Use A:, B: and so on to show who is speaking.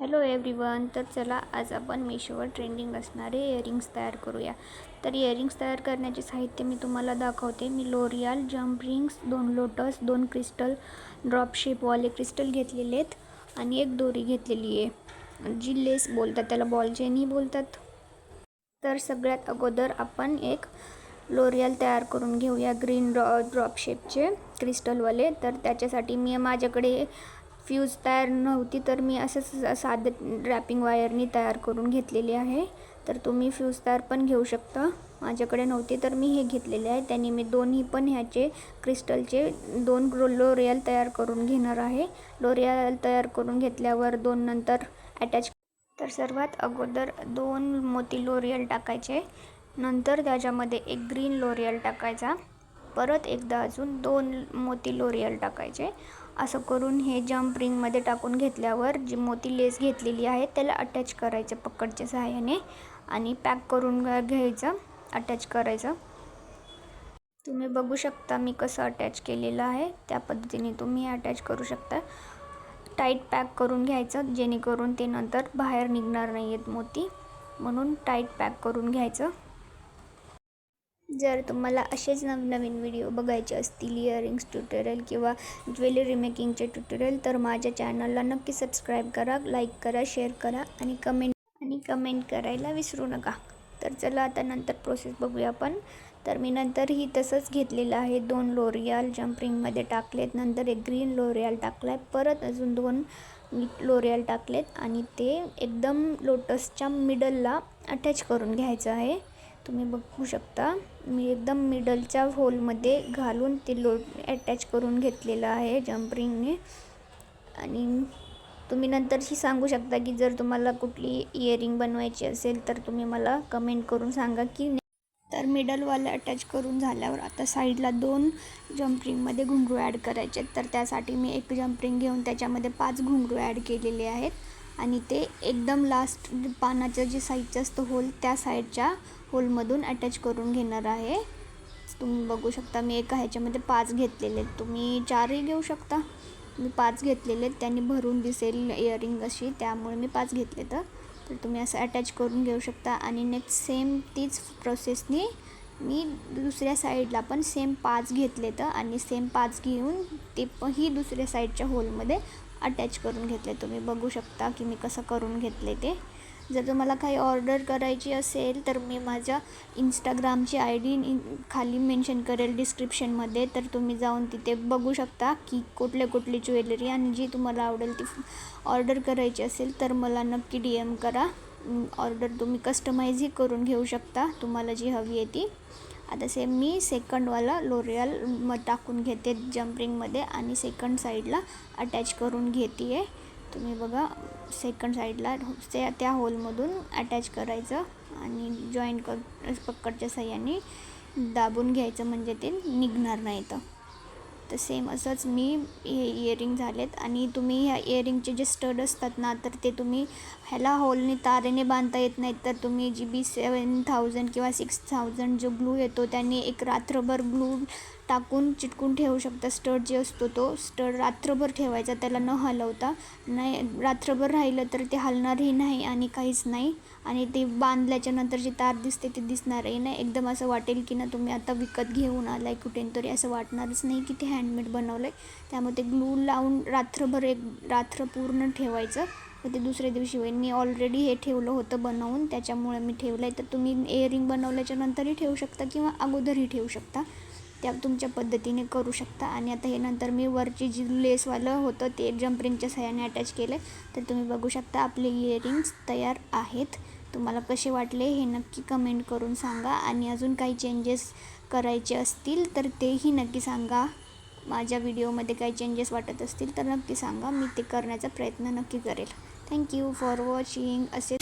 A: Hello everyone तर चला आज आपण मिशोवर ट्रेंडिंग असणारे इयरिंग्स तयार करूया. तर इयरिंग्स तयार करण्याचे साहित्य मी तुम्हाला दाखवते. मी लोरियाल जम्प रिंग्स दोन लोटस दोन क्रिस्टल ड्रॉप शेपवाले क्रिस्टल घेतलेले आहेत आणि एक दोरी घेतलेली आहे. जी लेस बोलतात त्याला बॉल चेनही बोलतात. तर सगळ्यात अगोदर आपण एक लोरियल तयार करून घेऊया ग्रीन ड्रॉ ड्रॉप शेपचे क्रिस्टलवाले तर त्याच्यासाठी मी माझ्याकडे फ्यूज तयार नव्हती तर मी असंच साधं रॅपिंग वायरनी तयार करून घेतलेली आहे. तर तुम्ही फ्यूज तयार पण घेऊ शकता. माझ्याकडे नव्हती तर मी हे घेतलेले आहे. त्यांनी मी दोन्ही पण ह्याचे क्रिस्टलचे दोन लोरियल तयार करून घेणार आहे. लोरियल तयार करून घेतल्यावर दोन नंतर अटॅच तर सर्वात अगोदर दोन मोती लोरियल टाकायचे. नंतर त्याच्यामध्ये एक ग्रीन लोरियल टाकायचा. परत एकदा अजून दोन मोती लोरियल टाकायचे. असं करून हे जम्प रिंगमध्ये टाकून घेतल्यावर जी मोती लेस घेतलेली आहे त्याला अटॅच करायचं पकडच्या सहाय्याने आणि पॅक करून घ्यायचं अटॅच करायचं. तुम्ही बघू शकता मी कसं अटॅच केलेलं आहे त्या पद्धतीने तुम्ही अटॅच करू शकता. टाईट पॅक करून घ्यायचं जेणेकरून ते नंतर बाहेर निघणार नाही आहेत मोती. म्हणून टाईट पॅक करून घ्यायचं. जर तुम्हाला असेच नवनवीन व्हिडिओ बघायचे असतील इयरिंग्स ट्युटोरियल किंवा ज्वेलरी मेकिंगचे ट्युटोरियल तर माझ्या चॅनलला नक्की सबस्क्राईब करा लाईक करा शेअर करा आणि कमेंट आणि कमेंट करायला विसरू नका. तर चला आता नंतर प्रोसेस बघूया आपण. तर मी नंतरही तसंच घेतलेलं आहे. दोन लोरियाल जम्परिंगमध्ये टाकलेत. नंतर एक ग्रीन लोरियाल टाकला आहे परत अजून दोन लोरियाल टाकलेत. आणि ते एकदम लोटसच्या मिडलला अटॅच करून घ्यायचं आहे. तुम्ही बघू शकता. मी एकदम मिडलच्या होलमध्ये घालून ते लोड अटॅच करून घेतलेलं आहे जम्परिंगने आणि तुम्ही नंतरशी सांगू शकता की जर तुम्हाला कुठली इयरिंग बनवायची असेल तर तुम्ही मला कमेंट करून सांगा की तर मिडलवाला अटॅच करून झाल्यावर आता साईडला दोन जम्परिंगमध्ये घुंगरू ॲड करायचे आहेत. तर त्यासाठी मी एक जम्परिंग घेऊन त्याच्यामध्ये पाच घुंगरू ॲड केलेले आहेत. आणि ते एकदम लास्ट पानाचं जे साईडचं असतं होल त्या साईडच्या होलमधून अटॅच करून घेणार आहे. तुम्ही बघू शकता मी एका ह्याच्यामध्ये पाच घेतलेले आहेत. तुम्ही चारही घेऊ शकता. मी पाच घेतलेले आहेत. त्यांनी भरून दिसेल इयरिंग अशी त्यामुळे मी पाच घेतले तर. तर तुम्ही असं अटॅच करून घेऊ शकता. आणि नेक्स्ट सेम तीच प्रोसेसनी मी दुसऱ्या साईडला पण सेम पाच घेतले तर आणि सेम पाच घेऊन ते ही दुसऱ्या साईडच्या होलमध्ये अटॅच करून घेतले. तुम्ही बघू शकता की मी कसं करून घेतले ते. जर तुम्हाला काही ऑर्डर करायची असेल तर मी माझ्या इंस्टाग्रामची आय डी खाली मेन्शन करेल डिस्क्रिप्शनमध्ये तर तुम्ही जाऊन तिथे बघू शकता की कुठले कुठली ज्वेलरी आणि जी तुम्हाला आवडेल ती ऑर्डर करायची असेल तर मला नक्की डी एम करा. ऑर्डर तुम्ही कस्टमाइजही करून घेऊ शकता. तुम्हाला जी हवी आहे ती. आता सेम मी सेकंडवाला लोरियल म टाकून घेते जम्परिंगमध्ये आणि सेकंड साईडला अटॅच करून घेते आहे तुम्ही बघा सेकंड साईडला ते त्या होलमधून अटॅच करायचं आणि जॉईन कर पक्कडच्या सह्याने दाबून घ्यायचं म्हणजे ते निघणार नाही तर तर सेम असंच मी हे इयरिंग झालेत आणि तुम्ही ह्या इयरिंगचे जे स्टड असतात ना तर ते तुम्ही ह्याला होलने तारेने बांधता येत नाहीत. तर तुम्ही जी बी सेवन थाउजंड किंवा सिक्स थाउजंड जो ग्लू येतो त्यांनी एक रात्रभर ग्लू टाकून चिटकून ठेवू शकता. स्टड जे असतो तो स्टड रात्रभर ठेवायचा त्याला न हलवता. नाही रात्रभर राहिलं तर ते हलणारही नाही आणि काहीच नाही. आणि ते बांधल्याच्या नंतर जी तार दिसते ते दिसणारही नाही. एकदम असं वाटेल की ना तुम्ही आता विकत घेऊन आला आहे कुठेन तरी असं वाटणारच नाही की ते हँडमेड बनवलं आहे त्यामुळे ते ग्लू लावून रात्रभर एक रात्र पूर्ण ठेवायचं. व ते दुसऱ्या दिवशी होईल. मी ऑलरेडी हे ठेवलं होतं बनवून. त्याच्यामुळे मी ठेवलं आहे तर तुम्ही एअरिंग बनवल्याच्या नंतरही ठेवू शकता किंवा अगोदरही ठेवू शकता. त्या तुमच्या पद्धतीने करू शकता. आणि आता हे नंतर मी वरची जी लेसवालं होतं ते जम्परिंगच्या सहाय्याने अटॅच केलं तर तुम्ही बघू शकता आपले इयरिंग्स तयार आहेत. तुम्हाला कसे वाटले हे नक्की कमेंट करून सांगा. आणि अजून काही चेंजेस करायचे असतील तर तेही नक्की सांगा. माझ्या व्हिडिओमध्ये काही चेंजेस वाटत असतील तर नक्की सांगा. मी ते करण्याचा प्रयत्न नक्की करेल. थँक्यू फॉर वॉचिंग असे